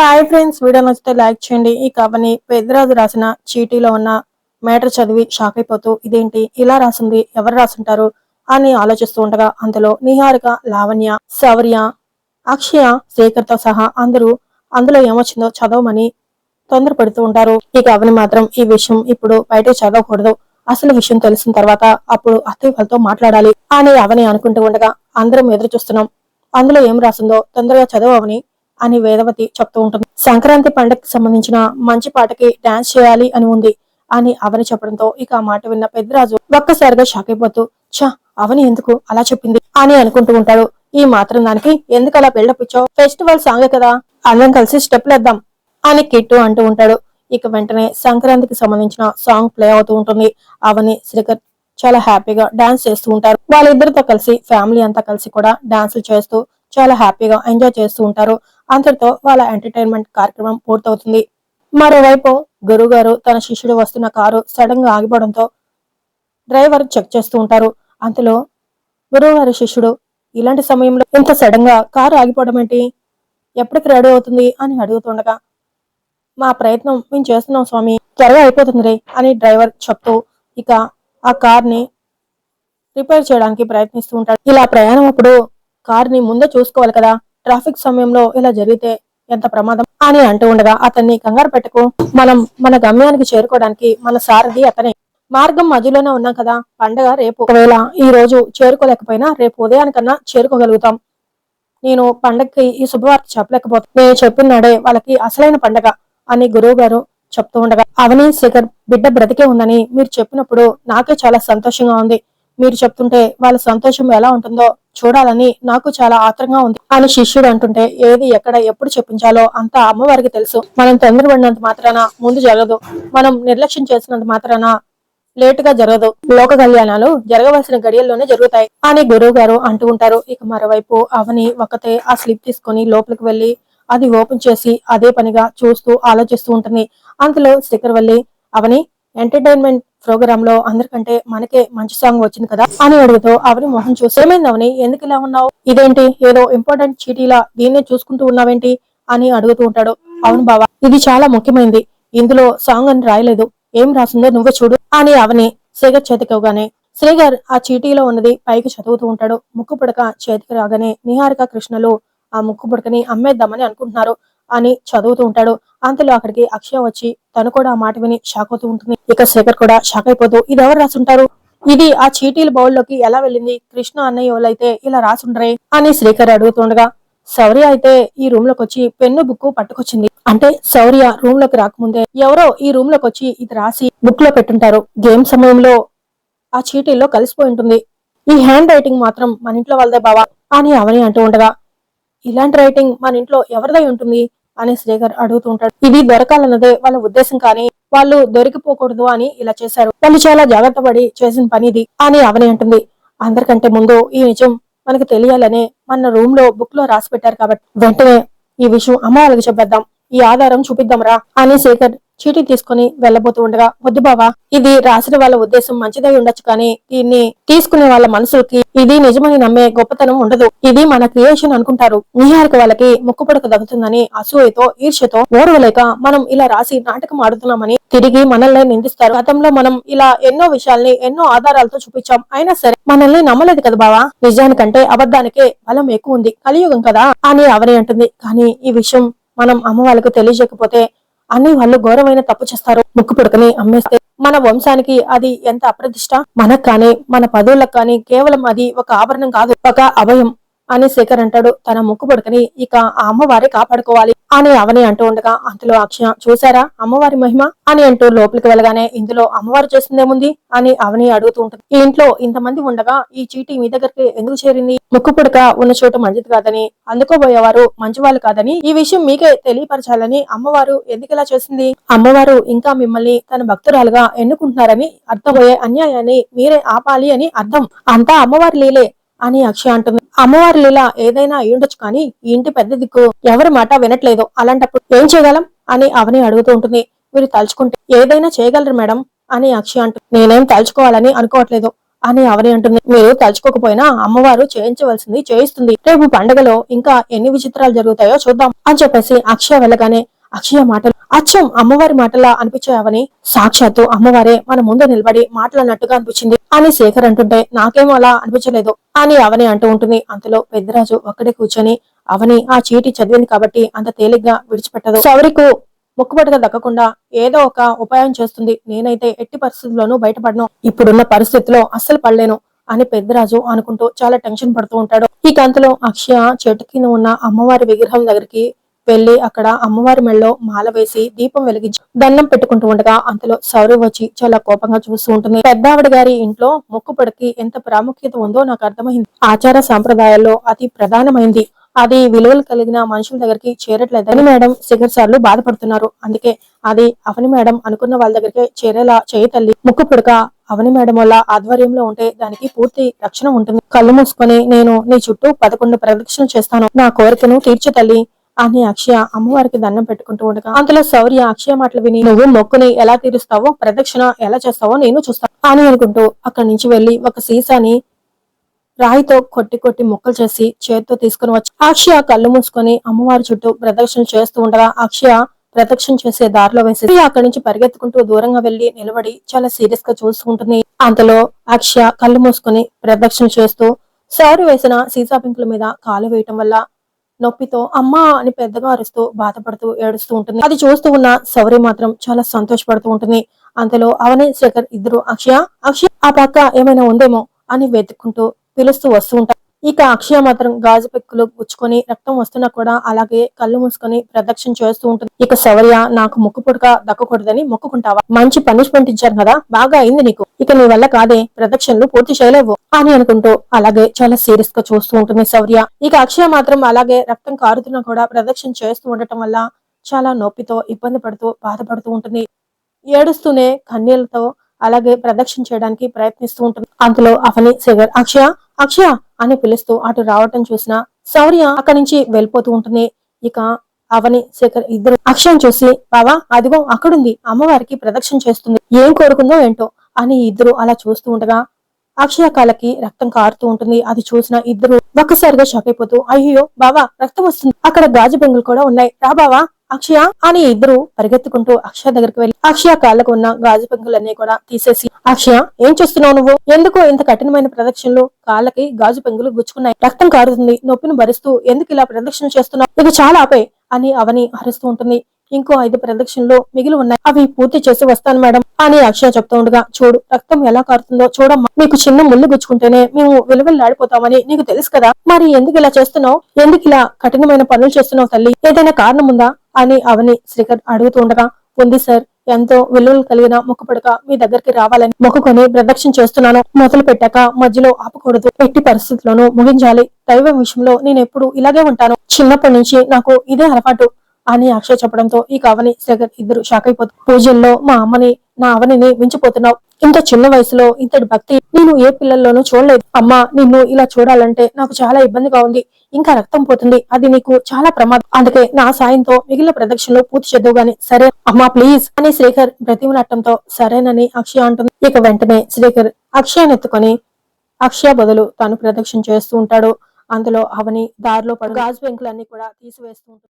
Hi friends video నచ్చితే like చేయండి. ఈ కవని పెద్దరాజు రాసిన చీటీలో ఉన్న మేటర్ చదివి షాక్ అయిపోతూ ఇదేంటి? ఇలా రాసింది ఎవరు రాసుంటారు? అని ఆలోచిస్తూ ఉండగా అందులో నిహారిక లావణ్య శౌర్య అక్షయ శేఖర్తో సహా అందరూ అందులో ఏమొచ్చిందో చదవమని తొందరపడుతూ ఉంటారు. ఈ కవని మాత్రం ఈ విషయం ఇప్పుడు బయట చదవకూడదు. అసలు విషయం తెలిసిన తర్వాత అప్పుడు అత్తయ్య వాళ్ళతో మాట్లాడాలి అని అవని అనుకుంటూ ఉండగా అందరం ఎదురు చూస్తున్నాం అందులో ఏం రాసిందో తొందరగా చదవని అని వేదవతి చెప్తూ ఉంటుంది. సంక్రాంతి పండగకి సంబంధించిన మంచి పాటకి డాన్స్ చేయాలి అని ఉంది అని అవని చెప్పడంతో ఇక ఆ మాట విన్న పెద్దరాజు ఒక్కసారిగా షాక్ అయిపోతూ ఛా అవని ఎందుకు అలా చెప్పింది? అని అనుకుంటూ ఉంటాడు. ఈ మాత్రం దానికి ఎందుకు అలా బిల్డప్ ఇచ్చావు? ఫెస్టివల్ సాంగ్ కదా అందరం కలిసి స్టెప్లు వేద్దాం అని కిట్టు అంటూ ఉంటాడు. ఇక వెంటనే సంక్రాంతికి సంబంధించిన సాంగ్ ప్లే అవుతూ ఉంటుంది. అవని శ్రీకర్ చాలా హ్యాపీగా డాన్స్ చేస్తూ ఉంటారు. వాళ్ళిద్దరితో కలిసి ఫ్యామిలీ అంతా కలిసి కూడా డాన్సులు చేస్తూ చాలా హ్యాపీగా ఎంజాయ్ చేస్తూ ఉంటారు. అంతటితో వాళ్ళ ఎంటర్టైన్మెంట్ కార్యక్రమం పూర్తవుతుంది. మరోవైపు గురువు గారు తన శిష్యుడు వస్తున్న కారు సడన్గా ఆగిపోవడంతో డ్రైవర్ చెక్ చేస్తూ ఉంటారు. అంతలో గురువుగారి శిష్యుడు ఇలాంటి సమయంలో ఇంత సడన్గా కారు ఆగిపోవడం ఏంటి? ఎప్పటికి రెడీ అవుతుంది? అని అడుగుతుండగా మా ప్రయత్నం మేము చేస్తున్నాం స్వామి త్వరగా అయిపోతుందిరే అని డ్రైవర్ చెప్తూ ఇక ఆ కార్ని రిపేర్ చేయడానికి ప్రయత్నిస్తూ ఉంటాడు. ఇలా ప్రయాణం అప్పుడు కార్ని ముందే చూసుకోవాలి కదా. ట్రాఫిక్ సమయంలో ఇలా జరిగితే ఎంత ప్రమాదం? అని అంటూ ఉండగా అతన్ని కంగారు పెట్టకు మనం మన గమ్యానికి చేరుకోవడానికి మన సారథి అతనే. మార్గం మధ్యలోనే ఉన్నాం కదా పండగ రేపు. ఒకవేళ ఈ రోజు చేరుకోలేకపోయినా రేపు ఉదయానికన్నా చేరుకోగలుగుతాం. నేను పండగకి ఈ శుభవార్త చెప్పలేకపోతే. నేను చెప్పినాడే వాళ్ళకి అసలైన పండగ అని గురువు గారు చెప్తూ ఉండగా అవని శేఖర్ బిడ్డ బ్రతికే ఉందని మీరు చెప్పినప్పుడు నాకే చాలా సంతోషంగా ఉంది. మీరు చెప్తుంటే వాళ్ళ సంతోషం ఎలా ఉంటుందో చూడాలని నాకు చాలా ఆత్రంగా ఉంది అని శిష్యుడు అంటుంటే ఏది ఎక్కడ ఎప్పుడు చెప్పించాలో అంతా అమ్మవారికి తెలుసు. మనం తొందరపడినంత మాత్రాన ముందు జరగదు. మనం నిర్లక్ష్యం చేసినంత మాత్రాన లేటుగా జరగదు. లోక కళ్యాణాలు జరగవలసిన గడియల్లోనే జరుగుతాయి అని గురువు గారు అంటూ ఉంటారు. ఇక మరోవైపు అవని ఒకతే ఆ స్లిప్ తీసుకొని లోపలికి వెళ్ళి అది ఓపెన్ చేసి అదే పనిగా చూస్తూ ఆలోచిస్తూ ఉంటుంది. అంతలో స్టిక్కర్ వెళ్ళి అవని ఎంటర్టైన్మెంట్ ప్రోగ్రామ్లో అందరికంటే మనకే మంచి సాంగ్ వచ్చింది కదా అని అడుగుతూ అవని మొహం చూసి అవని ఎందుకు ఇలా ఉన్నావు? ఇదేంటి? ఏదో ఇంపార్టెంట్ చీటీలా దీన్నే చూసుకుంటూ ఉన్నావేంటి? అని అడుగుతూ ఉంటాడు. అవును బావా ఇది చాలా ముఖ్యమైనది ఇందులో సాంగ్ అని రాయలేదు. ఏం రాసిందో నువ్వే చూడు అని అవని శ్రీగర్ చేతికివ్వగానే శ్రీగర్ ఆ చీటీలో ఉన్నది పైకి చదువుతూ ఉంటాడు. ముక్కు పుడక చేతికి రాగానే నిహారిక కృష్ణలు ఆ ముక్కు పుడకని అమ్మేద్దామని అనుకుంటున్నారు. అని చదువుతూ ఉంటాడు. అంతలో అక్కడికి అక్షయ వచ్చి తను కూడా ఆ మాట విని షాక్ అవుతూ ఉంటుంది. ఇక శేఖర్ కూడా షాక్ అయిపోతూ ఇది ఎవరు రాసుంటారు? ఇది ఆ చీటీల బౌల్లోకి ఎలా వెళ్ళింది? కృష్ణ అన్నయ్య వాళ్ళైతే ఇలా రాసుండరే? అని శ్రీకర్ అడుగుతుండగా శౌర్య అయితే ఈ రూమ్లోకి వచ్చి పెన్ను బుక్ పట్టుకొచ్చింది. అంటే శౌర్య రూమ్లోకి రాకముందే ఎవరో ఈ రూమ్లోకి వచ్చి ఇది రాసి బుక్లో పెట్టుంటారు. గేమ్ సమయంలో ఆ చీటీల్లో కలిసిపోయి ఉంటుంది. ఈ హ్యాండ్ రైటింగ్ మాత్రం మన ఇంట్లో వాళ్ళదే బావా అని అవని అంటూ ఉండగా ఇలాంటి రైటింగ్ మన ఇంట్లో ఎవరిదై ఉంటుంది? అని శ్రీకర్ అడుగుతుంటాడు ఇది దొరకాలన్నదే వాళ్ళ ఉద్దేశం కానీ వాళ్ళు దొరికిపోకూడదు అని ఇలా చేశారు. వాళ్ళు చాలా జాగ్రత్త పడి చేసిన పని ఇది అని అవని అంటుంది. అందరికంటే ముందు ఈ నిజం మనకు తెలియాలనే మన రూమ్లో బుక్లో రాసి పెట్టారు కాబట్టి వెంటనే ఈ విషయం అమ్మ వాళ్ళకి చెప్పేద్దాం. ఈ ఆధారం చూపిద్దాం రా అని శేఖర్ చీటీ తీసుకుని వెళ్ళబోతూ ఉండగా వద్దు బావా ఇది రాసిన వాళ్ళ ఉద్దేశం మంచిదై ఉండొచ్చు కానీ దీన్ని తీసుకునే వాళ్ళ మనసులకి ఇది నిజమని నమ్మే గొప్పతనం ఉండదు. ఇది మన క్రియేషన్ అనుకుంటారు. నిహారిక వాళ్ళకి ముక్కుపడక దగ్గుతుందని అసూయతో ఈర్ష్యతో ఓర్వలేక మనం ఇలా రాసి నాటకం ఆడుతున్నామని తిరిగి మనల్ని నిందిస్తారు. గతంలో మనం ఇలా ఎన్నో విషయాల్ని ఎన్నో ఆధారాలతో చూపించాం. అయినా సరే మనల్ని నమ్మలేదు కదా బావా? నిజానికంటే అబద్ధానికే బలం ఎక్కువ ఉంది. కలియుగం కదా అని అవని అంటుంది. కానీ ఈ విషయం మనం అమ్మ వాళ్ళకు తెలియజేయకపోతే అన్ని వాళ్ళు ఘోరమైన తప్పు చేస్తారు. ముక్కు పుడకని అమ్మేస్తే మన వంశానికి అది ఎంత అప్రతిష్ట? మనకు కానీ మన పదవులకు కానీ కేవలం అది ఒక ఆభరణం కాదు. ఒక అభయం అని శేఖర్ అంటాడు. తన ముక్కు పుడకని ఇక ఆ అమ్మవారే కాపాడుకోవాలి అని అవని అంటూ ఉండగా అంతలో అక్షయ చూసారా అమ్మవారి మహిమ? అని అంటూ లోపలికి వెళ్ళగానే ఇందులో అమ్మవారు చేసిందేముంది? అని అవని అడుగుతూ ఉంటుంది. ఈ ఇంట్లో ఇంతమంది ఉండగా ఈ చీటీ మీ దగ్గరికి ఎందుకు చేరింది? ముక్కు పుడక ఉన్న చోటు మంచిది కాదని అందుకోబోయేవారు మంచివాళ్ళు కాదని ఈ విషయం మీకే తెలియపరచాలని అమ్మవారు ఎందుకు ఇలా చేసింది? అమ్మవారు ఇంకా మిమ్మల్ని తన భక్తురాలుగా ఎన్నుకుంటున్నారని అర్థమయ్యే అన్యాయాన్ని మీరే ఆపాలి అని అర్థం. అంతా అమ్మవారి లీలే. అని అక్షయ అంటుంది. అమ్మవారి లీల ఏదైనా అయి ఉండొచ్చు కానీ ఈ ఇంటి పెద్ద దిక్కు ఎవరి మాట వినట్లేదు. అలాంటప్పుడు ఏం చేయగలం? అని అవని అడుగుతూ ఉంటుంది. మీరు తలుచుకుంటే ఏదైనా చేయగలరు మేడం అని అక్షయ అంటుంది నేనేం తలుచుకోవాలని అనుకోవట్లేదు అని అవని అంటుంది. మీరు తలుచుకోకపోయినా అమ్మవారు చేయించవలసింది చేయిస్తుంది. రేపు పండగలో ఇంకా ఎన్ని విచిత్రాలు జరుగుతాయో చూద్దాం అని చెప్పేసి అక్షయ వెళ్ళగానే అక్షయ మాటలు. అచ్చం అమ్మవారి మాటలా అనిపించావని సాక్షాత్తు అమ్మవారే మన ముందు నిలబడి మాట్లాడినట్టుగా అనిపించింది. అని శేఖర్ అంటుంటే నాకేమో అలా అనిపించలేదు. అని అవని అంటూ ఉంటుంది. అంతలో పెద్దరాజు ఒక్కడే కూర్చొని అవని ఆ చీటి చదివింది కాబట్టి అంత తేలిగ్గా విడిచిపెట్టదు. సౌరికు ముక్కుపట్టుగా దక్కకుండా ఏదో ఒక ఉపాయం చేస్తుంది. నేనైతే ఎట్టి పరిస్థితుల్లోనూ బయటపడను. ఇప్పుడున్న పరిస్థితిలో అస్సలు పడలేను అని పెద్దరాజు అనుకుంటూ చాలా టెన్షన్ పడుతూ ఉంటాడు. ఈ కంతలో అక్షయ చెట్టు కింద ఉన్న అమ్మవారి విగ్రహం దగ్గరికి వెళ్ళి అక్కడ అమ్మవారి మెళ్ళలో మాల వేసి దీపం వెలిగించి దండం పెట్టుకుంటూ ఉండగా అంతలో సౌరి వచ్చి చాలా కోపంగా చూస్తూ ఉంటుంది. పెద్దావిడ గారి ఇంట్లో మొక్కుపడికి ఎంత ప్రాముఖ్యత ఉందో నాకు అర్థమైంది. ఆచార సాంప్రదాయాల్లో అతి ప్రధానమైంది. అది విలువలు కలిగిన మనుషుల దగ్గరికి చేరట్లేదని మేడం శిఖర్ సార్లు బాధపడుతున్నారు. అందుకే అది అవని మేడం అనుకున్న వాళ్ళ దగ్గరికి చేరేలా చేయి తల్లి. ముక్కు పుడక అవని మేడం వల్ల ఆధ్వర్యంలో ఉంటే దానికి పూర్తి రక్షణ ఉంటుంది. కళ్ళు మూసుకొని నేను నీ చుట్టూ పదకొండు ప్రదక్షిణలు చేస్తాను. నా కోరికను తీర్చు తల్లి. అని అక్షయ అమ్మవారికి దండం పెట్టుకుంటూ ఉండగా అంతలో శౌర్య అక్షయ మాటలు విని నువ్వు మొక్కుని ఎలా తీరుస్తావో ప్రదక్షిణ ఎలా చేస్తావో నేను చూస్తాను అని అనుకుంటూ అక్కడి నుంచి వెళ్ళి ఒక సీసాని రాయితో కొట్టి కొట్టి ముక్కలు చేసి చేతితో తీసుకుని వచ్చి అక్షయ కళ్ళు మూసుకొని అమ్మవారి చుట్టూ ప్రదక్షిణ చేస్తూ ఉండగా అక్షయ ప్రదక్షిణ చేసే దారిలో వేసి అక్కడి నుంచి పరిగెత్తుకుంటూ దూరంగా వెళ్ళి నిలబడి చాలా సీరియస్గా చూసుకుంటుంది అంతలో అక్షయ కళ్ళు మూసుకొని ప్రదక్షిణ చేస్తూ సారు వేసిన సీసా పింకుల మీద కాలు వేయటం వల్ల నొప్పితో అమ్మా అని పెద్దగా అరుస్తూ బాధపడుతూ ఏడుస్తూ ఉంటుంది. అది చూస్తూ ఉన్న సౌరి మాత్రం చాలా సంతోషపడుతూ ఉంటుంది. అంతలో అవని శేఖర్ ఇద్దరు అక్షయ అక్షయ ఆ పక్క ఏమైనా ఉందేమో అని వెతుక్కుంటూ పిలుస్తూ వస్తూ ఉంటారు. ఇక అక్షయ మాత్రం గాజు పెక్కులు గుచ్చుకొని రక్తం వస్తున్నా కూడా అలాగే కళ్ళు మూసుకొని ప్రదక్షిణ చేస్తూ ఉంటుంది. ఇక శౌర్య నాకు ముక్కు పుడక దక్కకూడదని మొక్కుకుంటావా? మంచి పనిష్మెంట్ ఇచ్చారు కదా బాగా అయింది నీకు. ఇక నీ వల్ల కాదే ప్రదక్షిణలు పూర్తి చేయలేవు అని అనుకుంటూ అలాగే చాలా సీరియస్గా చూస్తూ ఉంటుంది శౌర్య. ఇక అక్షయ మాత్రం అలాగే రక్తం కారుతున్నా కూడా ప్రదక్షిణ చేస్తూ ఉండటం వల్ల చాలా నొప్పితో ఇబ్బంది పడుతూ బాధపడుతూ ఉంటుంది. ఏడుస్తూనే కన్నీళ్ళతో అలాగే ప్రదక్షిణ చేయడానికి ప్రయత్నిస్తూ ఉంటుంది. అందులో అవని శేఖర్ అక్షయ అక్షయ అని పిలుస్తూ అటు రావటం చూసిన శౌర్య అక్కడి నుంచి వెళ్ళిపోతూ ఉంటుంది. ఇక అవని శేఖర్ ఇద్దరు అక్షయం చూసి బావా అదిగో అక్కడుంది. అమ్మవారికి ప్రదక్షిణ చేస్తుంది. ఏం కోరుకుందో ఏంటో అని ఇద్దరు అలా చూస్తూ ఉండగా అక్షయ కాలకి రక్తం కారుతూ ఉంటుంది. అది చూసిన ఇద్దరు ఒక్కసారిగా షాక్ అయిపోతూ అయ్యో బావా రక్తం వస్తుంది. అక్కడ గాజు బెంగులు కూడా ఉన్నాయి. రా బావా అక్షయ అని ఇద్దరు పరిగెత్తుకుంటూ అక్షయ దగ్గరికి వెళ్ళి అక్షయ కాళ్ళకు ఉన్న గాజు పెంకులన్నీ కూడా తీసేసి అక్షయ ఏం చేస్తున్నావు నువ్వు? ఎందుకు ఇంత కఠినమైన ప్రదక్షిణలు? కాళ్ళకి గాజు పెంగులు గుచ్చుకున్నాయి. రక్తం కారుతుంది. నొప్పిని భరిస్తూ ఎందుకు ఇలా ప్రదక్షిణ చేస్తున్నావు? ఇది చాలా ఆపే అని అవని హరిస్తూ ఉంటుంది. ఇంకో ఐదు ప్రదక్షిణలు మిగిలి ఉన్నాయి. అవి పూర్తి చేసి వస్తాను మేడం అని అక్షయ చెప్తూ ఉండగా చూడు రక్తం ఎలా కారుతుందో చూడమ్మా. నీకు చిన్న ముళ్ళు గుచ్చుకుంటేనే మేము విలువలాడిపోతామని నీకు తెలుసు కదా. మరి ఎందుకు ఇలా చేస్తున్నావు? ఎందుకు ఇలా కఠినమైన పనులు చేస్తున్నావు తల్లి? ఏదైనా కారణం ఉందా? అని అవని శ్రీకర్ అడుగుతూ ఉండగా ఉంది సార్. ఎంతో విలువలు కలిగిన మొక్కుపడక మీ దగ్గరికి రావాలని మొక్కుకొని ప్రదక్షిణ చేస్తున్నాను. మొదలు పెట్టాక మధ్యలో ఆపకూడదు. ఎట్టి పరిస్థితుల్లోనూ ముగించాలి. దైవం విషయంలో నేను ఎప్పుడు ఇలాగే ఉంటాను. చిన్నప్పటి నుంచి నాకు ఇదే అలవాటు అని అక్షయ్ చెప్పడంతో ఈ కవని శేఖర్ ఇద్దరు షాక్ అయిపోతారు పూజల్లో మా అమ్మని నా అవనిని మించిపోతున్నావు. ఇంత చిన్న వయసులో ఇంతటి భక్తి నేను ఏ పిల్లల్లోనూ చూడలేదు. అమ్మా నిన్ను ఇలా చూడాలంటే నాకు చాలా ఇబ్బందిగా ఉంది. ఇంకా రక్తం పోతుంది. అది నీకు చాలా ప్రమాదం. అందుకే నా సాయంతో మిగిలిన ప్రదక్షిణలు పూర్తి చేద్దావు గాని సరే. అమ్మా ప్లీజ్ అని శ్రీకర్ బ్రతిమలాటంతో సరేనని అక్షయ అంటుంది. ఇక వెంటనే శ్రీకర్ అక్షయాన్ని ఎత్తుకొని అక్షయ బదులు తాను ప్రదక్షిణ చేస్తూ ఉంటాడు. అందులో అవని దారిలో పడు. గాజు పెంకులన్నీ కూడా తీసివేస్తూ ఉంటుంది